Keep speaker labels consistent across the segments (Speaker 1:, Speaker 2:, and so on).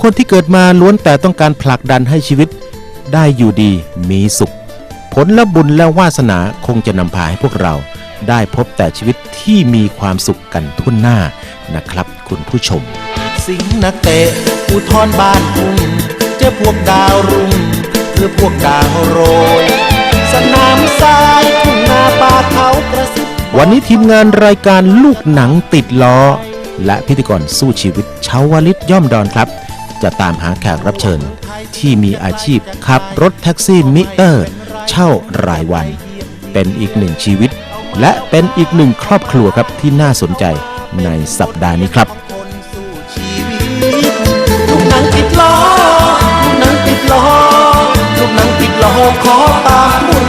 Speaker 1: ทุกคนที่เกิดมาล้วนแต่ต้องการผลักดันให้ชีวิต ได้อยู่ดีมีสุข ผลและบุญและวาสนาคงจะนำพาให้พวกเราได้พบแต่ชีวิตที่มีความสุขกันทุ่นหน้านะครับ คุณผู้ชม
Speaker 2: สิงห์นักเตะอุทธรบ้านทุ่งเจอพวกดาวรุ่งหรือพวกดาวโรยสนามทรายทุ่งนาป่าเขากระซิบ
Speaker 1: วันนี้ทีมงานรายการลูกหนังติดล้อ และพิธีกรสู้ชีวิตชาวลิตย่อมดอนครับ จะตามหาแขกรับเชิญ ที่มีอาชีพขับรถแท็กซี่มิเตอร์ เช่ารายวัน เป็นอีกหนึ่งชีวิต และเป็นอีกหนึ่งครอบครัวครับที่น่าสนใจในสัปดาห์นี้ครับ
Speaker 2: ลูกนังติดล้อลูกนังติดล้อลูกนังติดล้อขอตามคุณ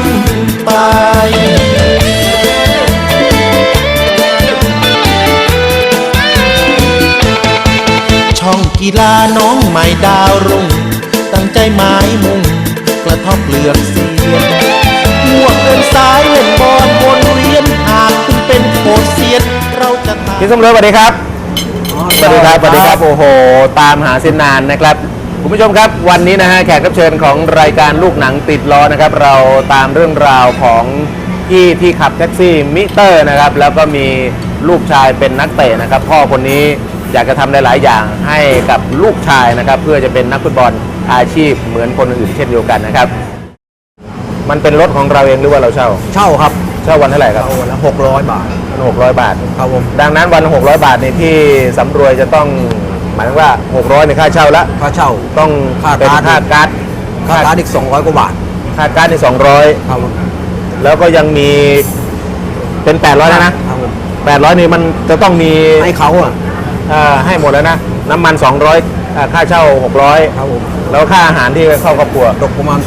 Speaker 2: ไป กีฬาน้องใหม่ดาวรุ่ง ตั้งใจหมายมุ่ง กระทบเปลือกเสียนหวกเดินซ้ายเล่นบอลวนเวียนหากคุณเป็นโคชเซียน เราจะตาม
Speaker 3: พี่สมรวยสวัสดีครับ สวัสดีครับ สวัสดีครับ โอ้โห ตามหาเส้นนานนะครับ คุณผู้ชมครับ วันนี้นะฮะ แขกรับเชิญของรายการลูกหนังติดล้อนะครับ เราตามเรื่องราวของพี่ที่ขับแท็กซี่มิเตอร์นะครับ แล้วก็มีลูกชายเป็นนักเตะนะครับ พ่อคนนี้ อยากจะทำหลาย ๆ อย่างให้กับลูกชายนะครับ เพื่อจะเป็นนักฟุตบอลอาชีพเหมือนคนอื่นเช่นเดียวกันนะครับ มันเป็นรถของเราเองหรือว่าเราเช่า
Speaker 4: เช่าครับ
Speaker 3: เช่าวันเท่าไหร่ครับ
Speaker 4: เอาวันละหกร้อยบาท
Speaker 3: หกร้อยบาท
Speaker 4: ครับผม
Speaker 3: ดังนั้นวัน600บาทเนี่ยที่สำรวยจะต้องหมายถึงว่า600ในค่าเช่าละ
Speaker 4: ค่าเช่า
Speaker 3: ต้อง
Speaker 4: ค่า
Speaker 3: เป็น
Speaker 4: การ์ด
Speaker 3: ค่าการ์ด
Speaker 4: ค่าการ์ดอีกสองร้อยกว่าบาท
Speaker 3: ค่าการ์ดใน
Speaker 4: ครับผม
Speaker 3: 200แล้วก็ยังมีเป็น800แล้วนะครับ
Speaker 4: ผม
Speaker 3: 800นี่มันจะต้องมี
Speaker 4: ให้เขาอะ
Speaker 3: เอ่อให้หมดแล้วนะ น้ำมัน 200อ่าค่าเช่า
Speaker 4: ครับผม
Speaker 3: 600แล้วค่าอาหารที่เข้าครอบครัว
Speaker 4: ตกประมาณ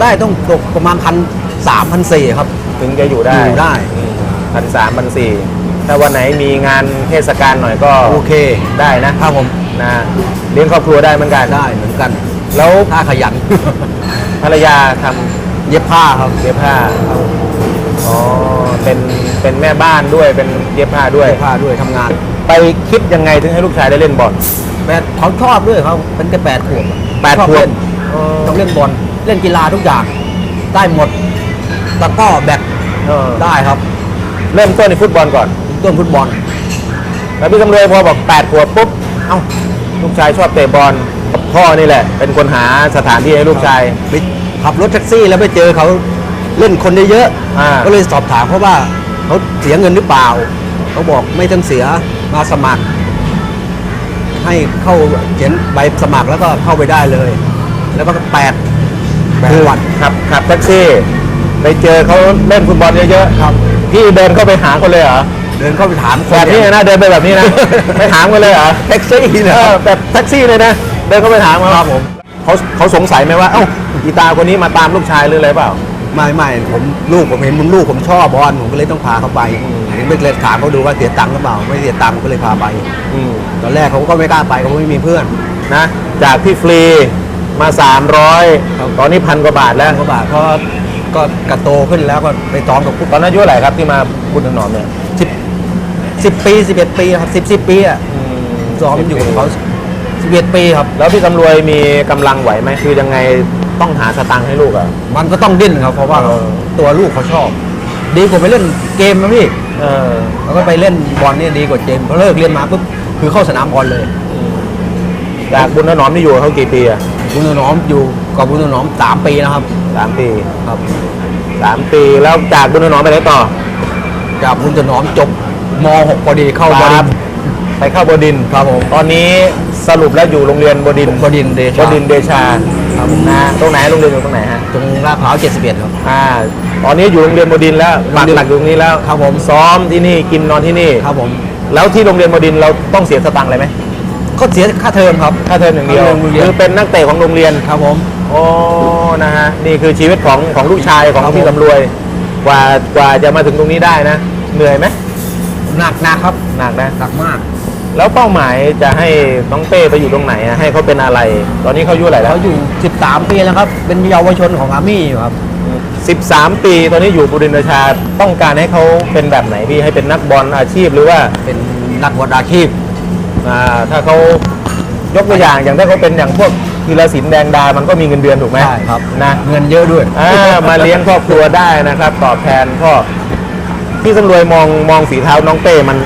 Speaker 4: ได้ต้องตกประมาณพันสามพันสี่ครับ
Speaker 3: ถึงจะอยู่ได้
Speaker 4: อยู่ได้
Speaker 3: พันสามพันสี่ถ้าวันไหนมีงานเทศกาลหน่อยก็
Speaker 4: โอเค
Speaker 3: ได้นะครับ
Speaker 4: ผม
Speaker 3: นะเลี้ยงครอบครัวได้เหมือนกัน
Speaker 4: ได้เหมือนกัน
Speaker 3: แล้ว
Speaker 4: ถ้าขยัน
Speaker 3: ภรรยาทำ
Speaker 4: เย็บผ้าครับ
Speaker 3: เย็บผ้าอ๋อเป็นเป็นแม่บ้านด้วยเป็นเย็บผ้าด้วย
Speaker 4: เย็บผ้าด้วยทำงาน
Speaker 3: ไปคิดยังไงถึงให้ลูกชายได้เล่นบอล
Speaker 4: แปดเขาชอบด้วยเขาเป็นแค่แปดขวบอะ
Speaker 3: แปด
Speaker 4: ชอบ
Speaker 3: ขวบ
Speaker 4: เล่นต้องเล่นบอลเล่นกีฬาทุกอย่าง ได้หมดตะกร้อแบด
Speaker 3: เออ
Speaker 4: ได้ครับ
Speaker 3: เริ่มต้นในฟุตบอลก่อน
Speaker 4: ต้นฟุตบอล
Speaker 3: แล้วพี่ตำรวยพอบอกแปดขวบปุ๊บ เอ้า ลูกชายชอบเตะบอลพ่อนี่แหละ เป็นคนหาสถานที่ให้ลูกชาย
Speaker 4: ไปขับรถแท็กซี่แล้วไปเจอเขาเล่นคนเยอะ
Speaker 3: อ่า
Speaker 4: ๆก็เลยสอบถามเขาว่าเขาเสียเงินหรือเปล่าเขาบอกไม่ต้องเสีย มาสมัคร ให้เข้าเขียนใบสมัครแล้วก็เข้าไปได้เลย แล้วก็แปดแปด
Speaker 3: คือ
Speaker 4: วัน
Speaker 3: ขับขับแท็กซี่ ไปเจอเขาเล่นฟุตบอลเยอะๆ
Speaker 4: ครับ
Speaker 3: พี่เดินเข้าไปหาคนเลยเหรอ
Speaker 4: เดินเข้าไปถามค
Speaker 3: แบบนี้นะเดินไปแบบนี้นะ ไปถามกันเลยเหรอ
Speaker 4: แท็กซี่
Speaker 3: เอ
Speaker 4: นะ
Speaker 3: อแบบแท็กซี่เลยนะเดินเข้าไปถามเขา
Speaker 4: ครับผม
Speaker 3: เขาเขาสงสัยไหมว่าเอ้าอีตาคนนี้มาตามลูกชายหรืออะไรเปล่า
Speaker 4: ไม่ไม่ผมลูกผมเห็นผมลูกผมชอบบอลผมก็เลยต้องพาเขาไปเห็น ไปเลยถามเขาดูว่าเสียตังค์หรือเปล่า ไม่เสียตังค์ผมก็เลยพาไป
Speaker 3: อืม
Speaker 4: ตอนแรกเขาก็ไม่กล้าไปเขาไม่มีเพื่อน
Speaker 3: นะจากที่ฟรีมา
Speaker 4: ครับ
Speaker 3: 300 ตอนนี้พันกว่าบาทแล้ว
Speaker 4: เขาบาทเพราะก็กระโตขึ้นแล้วก็ไปซ้อมกับ
Speaker 3: ตอนนั้นอายุเท่าไหร่ครับที่มาบุญถนอมเนี่ย
Speaker 4: สิบสิบปีสิบเอ็ดปีครับสิบสิบปีอะซ้อมอยู่กับเขาสิบเอ็ดปีครับ
Speaker 3: แล้วพี่ตำรวยมีกำลังไหวไหมคือยังไงต้องหาสตังค์ให้ลูกอะ
Speaker 4: มันก็ต้องดิ้นครับ เพราะว่า
Speaker 3: เออ
Speaker 4: ตัวลูกเขาชอบ ดีกว่าไปเล่นเกมนะพี่
Speaker 3: เออ
Speaker 4: แล้วก็ไปเล่นบอลนี่ดีกว่าเกมพอเลิกเรียนมาปุ๊บคือเข้าสนามบอลเลย
Speaker 3: จากบุญถนอมนี่อยู่กับเขากี่ปีอะ
Speaker 4: บุญถนอมอยู่กับบุญถนอมสามปีนะครับ
Speaker 3: สามปี
Speaker 4: ครับ
Speaker 3: สามปีแล้วจากบุญถนอมไปไหนต่อ
Speaker 4: จากบุญถนอมจบม .6 พอดีเข้าบอล
Speaker 3: ครับไปเข้าบดินทร์
Speaker 4: ครับผม
Speaker 3: ตอนนี้สรุปแล้วอยู่โรงเรียนบดินทร์
Speaker 4: บดินทร์เด
Speaker 3: บ
Speaker 4: ชา
Speaker 3: ดินทร์เดชา
Speaker 4: ครับผม
Speaker 3: นะตรงไหนโรงเรียนอยู่ตรงไหนฮะ
Speaker 4: ตรงลาดพร้าว71ครับ
Speaker 3: อ่าตอนนี้อยู่โรงเรียนบดินทร์แล้วปักหลักอยู่ตรงนี้แล้ว
Speaker 4: ครับผม
Speaker 3: ซ้อมที่นี่กินนอนที่นี่
Speaker 4: ครับผม
Speaker 3: แล้วที่โรงเรียนบดินทร์เราต้องเสียสตังค์อะไรไหม
Speaker 4: ก็เสียค่าเทอมครับ
Speaker 3: ค่าเทอมอย่างเดียว
Speaker 4: ค่าเทอมโรงเรียน
Speaker 3: คือเป็นนักเตะของโรงเรียน
Speaker 4: ครับผม
Speaker 3: โอ้นะฮะนี่คือชีวิตของของลูกชายของ
Speaker 4: ครับ
Speaker 3: พี่
Speaker 4: ผม
Speaker 3: ตำรวย กว่ากว่าจะมาถึงตรงนี้ได้นะ เหนื่อยไหม
Speaker 4: หนักหนักครับ
Speaker 3: หนักนะ
Speaker 4: หนักมาก แล้ว
Speaker 3: แล้วเป้าหมายจะให้น้องเต้ไปอยู่ตรงไหนอะให้เขาเป็นอะไร ตอนนี้เขาอายุอะไหรแล้ว
Speaker 4: เขาอยู่ 13 ปีแล้วครับ เป็นเยาวชนของอาร์มี่อยู่ครับ
Speaker 3: 13 ปีตอนนี้อยู่บุรินทร์ชาต้องการให้เขาเป็นแบบไหนพี่ให้เป็นนักบอลอาชีพหรือว่า
Speaker 4: เป็นนักบอลอาชีพ
Speaker 3: อ่าถ้าเขายกตัวอย่างอย่างถ้าเขาเป็นอย่างพวกธีรศิลป์แดงดา มันก็มีเงินเดือนถูกไหม
Speaker 4: ใช่ครับ
Speaker 3: นะ
Speaker 4: เงินเยอะด้วย
Speaker 3: อ่ามาเลี้ยงครอบครัวได้นะครับ ตอบแทนพ่อพี่สำรวยมองมองฝีเท้าน้องเป้มัน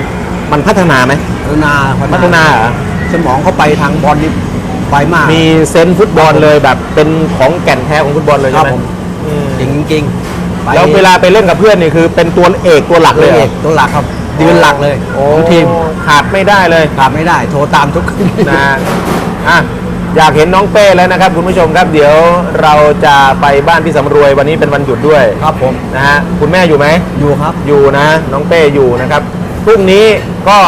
Speaker 3: มันพัฒนาไหม
Speaker 4: พัฒนา
Speaker 3: พัฒนาเหรอ
Speaker 4: สมองเขาไปทางบอลนี่ไปมาก
Speaker 3: มีเซนส์ฟุตบอลเลยแบบเป็นของแก่นแท้ของฟุตบอลเลย
Speaker 4: ครั
Speaker 3: ใช่
Speaker 4: บ
Speaker 3: ไหม
Speaker 4: ผม
Speaker 3: อืม
Speaker 4: จริงจริงๆไป
Speaker 3: แล้วเวลาไปเล่นกับเพื่อนนี่คือเป็นตัวเอกตัวหลักเลยเหร
Speaker 4: เอ
Speaker 3: อก
Speaker 4: ตัวหลักครับยืนหลักเลย
Speaker 3: โอ้
Speaker 4: ของทีม
Speaker 3: ขาดไม่ได้เลย
Speaker 4: ขาดไม่ได้ โทรตามทุก
Speaker 3: นะอะอยากเห็นน้องเป้แล้วนะครับคุณผู้ชมครับ เดี๋ยวเราจะไปบ้านพี่สำรวยวันนี้เป็นวันหยุดด้วย
Speaker 4: ครับผม
Speaker 3: นะฮะคุณแม่อยู่ไหม
Speaker 4: อยู่ครับ
Speaker 3: อยู่นะ น้องเป้อยู่นะครับ พรุ่งนี้ก็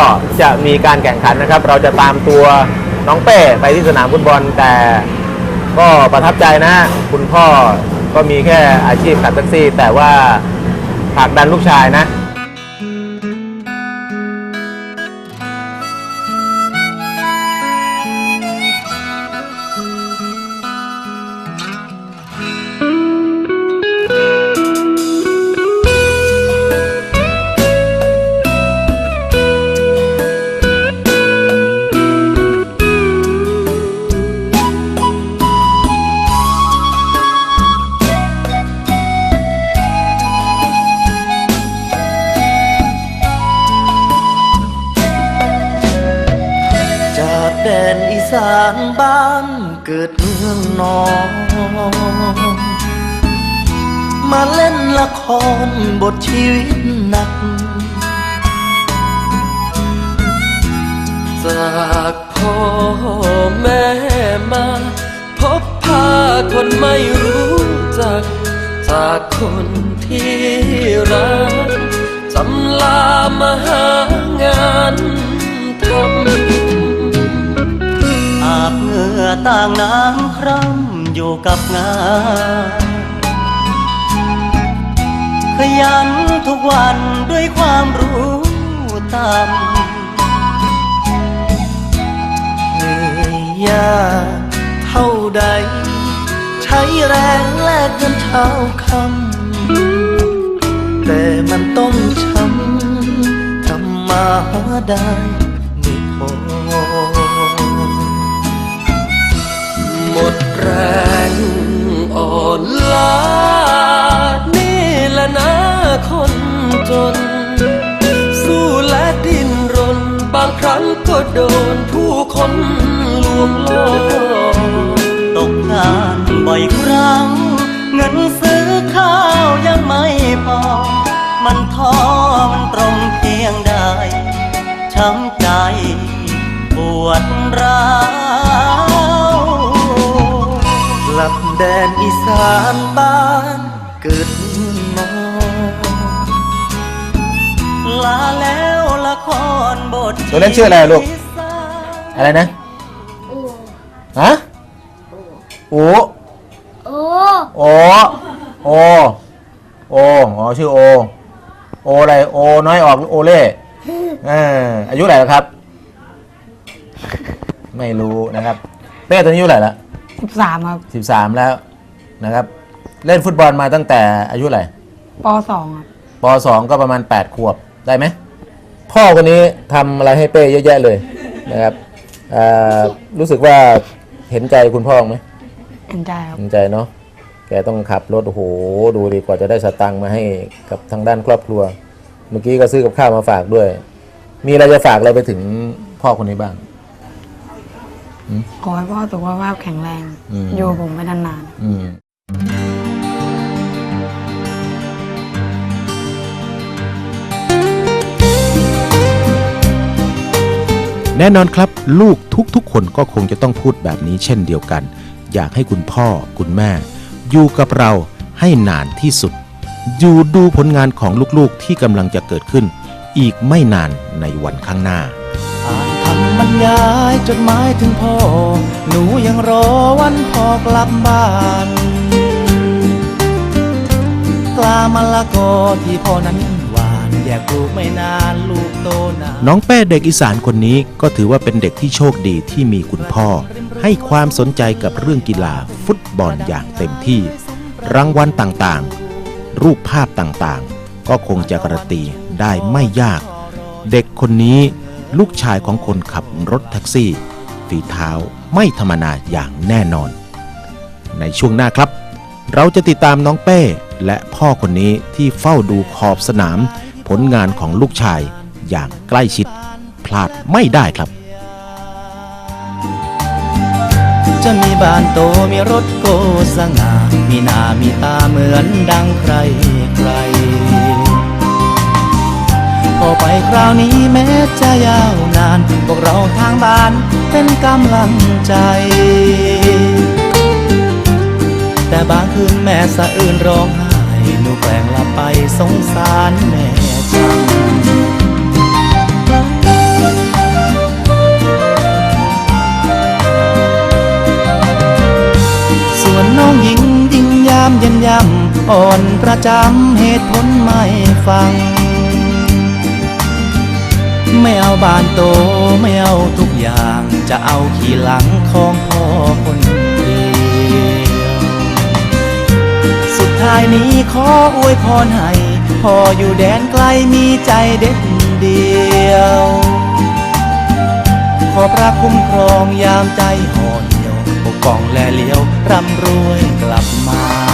Speaker 3: จะมีการแข่งขันนะครับ เราจะตามตัวน้องเป้ไปที่สนามฟุตบอลแต่ก็ประทับใจนะ คุณพ่อก็มีแค่อาชีพขับแท็กซี่ แต่ว่าผลักดันลูกชายนะ
Speaker 5: สานบ้านเกิดเมืองนอนมาเล่นละครบทชีวิตหนัก
Speaker 6: จากพ่อแม่มาพบพาคนไม่รู้จัก จากคนที่รักจำลามาหางาน
Speaker 7: ต่างน้ำคร่ำอยู่กับงาน ขยันทุกวันด้วยความรู้ตาม
Speaker 5: เหนื่อยยากเท่าใด ใช้แรงแลกเงินเช้าคำแต่มันต้องช้ำทำมาหาได้ไม่พอ
Speaker 6: หมดแรงอ่อนล้านี่แหละนะคนจน สู้และดิ้นรน บางครั้งก็โดนผู้คนลวงล่อ
Speaker 7: ตกงานบ่อยครั้ง เงินซื้อข้าวยังไม่พอ มันท้อมันตรงเพียงใดช้ำใจปวดร้าว
Speaker 5: กลับแดนอีสานบ้านเกิดเมืองนอน
Speaker 7: ลาแล้วละครบท
Speaker 3: ตัวเล่นชื่ออะไรลูก
Speaker 7: อีสาน
Speaker 3: อะไรนะฮะโอ
Speaker 8: โอ้
Speaker 3: โอโอโออ๋อชื่อโอ โออะไรโอน้อยออกหรือโอเล่เอออายุเท่าไหร่แล้วครับ ไม่รู้นะครับเป้ตอนนี้อายุเท่าไหร่ละ
Speaker 9: สิบสามครับ
Speaker 3: สิบสามแล้วนะครับ เล่นฟุตบอลมาตั้งแต่อายุเท่าไหร่
Speaker 9: ปสองครับ
Speaker 3: ปสองก็ประมาณ 8 ขวบได้ไหม พ่อคนนี้ทำอะไรให้เป้เยอะแยะเลยนะครับเอ่อรู้สึกว่าเห็นใจคุณพ่อไหม
Speaker 9: เห็นใจครับ
Speaker 3: เห็นใจเนาะ แกต้องขับรถโอ้โห ดูดีกว่าจะได้สตังค์มาให้กับทางด้านครอบครัว เมื่อกี้ก็ซื้อกับข้าวมาฝากด้วย มีอะไรจะฝากอะไรไปถึงพ่อคนนี้บ้าง
Speaker 9: ขอให้พ่อสุขภาพแข็งแรง
Speaker 3: อืม
Speaker 9: อยู่ผมไปนาน
Speaker 3: อืม
Speaker 1: แน่นอนครับ ลูกทุกๆ คนก็คงจะต้องพูดแบบนี้เช่นเดียวกัน อยากให้คุณพ่อคุณแม่ อยู่กับเราให้นานที่สุด อยู่ดูผลงานของลูกๆที่กำลังจะเกิดขึ้น อีกไม่นานในวันข้างหน้า
Speaker 5: อ่านคำ บรรยายจดหมายถึงพ่อ หนูยังรอวันพ่อกลับบ้านกลามะละกอที่พ่อนั้นหวานแยกปลูกไม่นานลูกโตนาน
Speaker 1: น้องเป้เด็กอีสานคนนี้ก็ถือว่าเป็นเด็กที่โชคดีที่มีคุณพ่อ ให้ความสนใจกับเรื่องกีฬาฟุตบอลอย่างเต็มที่ รางวัลต่างๆ รูปภาพต่างๆ ก็คงจะการันตีได้ไม่ยาก เด็กคนนี้ ลูกชายของคนขับรถแท็กซี่ ฝีเท้าไม่ธรรมดาอย่างแน่นอน ในช่วงหน้าครับ เราจะติดตามน้องเป้ และพ่อคนนี้ที่เฝ้าดูขอบสนาม ผลงานของลูกชายอย่างใกล้ชิด พลาดไม่ได้ครับ
Speaker 10: จะมีบ้านโตมีรถโกสง่ามีหน้ามีตาเหมือนดังใครใคร อไปคราวนี้แม้จะยาวนานพวกเราทางบ้านเป็นกำลังใจ แต่บางคืนแม่สะอื่นร้องไห้หนูแกล้งหลับไปสงสารแม่จังส่วนน้องหญิงยิ่งยามเย็นยำอ่อนประจำเหตุผลไม่ฟัง ไม่เอาบานโตไม่เอาทุกอย่าง จะเอาขี่หลังของพ่อคนเดียว สุดท้ายนี้ขออวยพรให้พ่ออยู่แดนไกลมีใจเด็ดเดียว ขอพระคุ้มครองยามใจห่อเหี่ยวปกป้องและเลี้ยวร่ำรวยกลับมา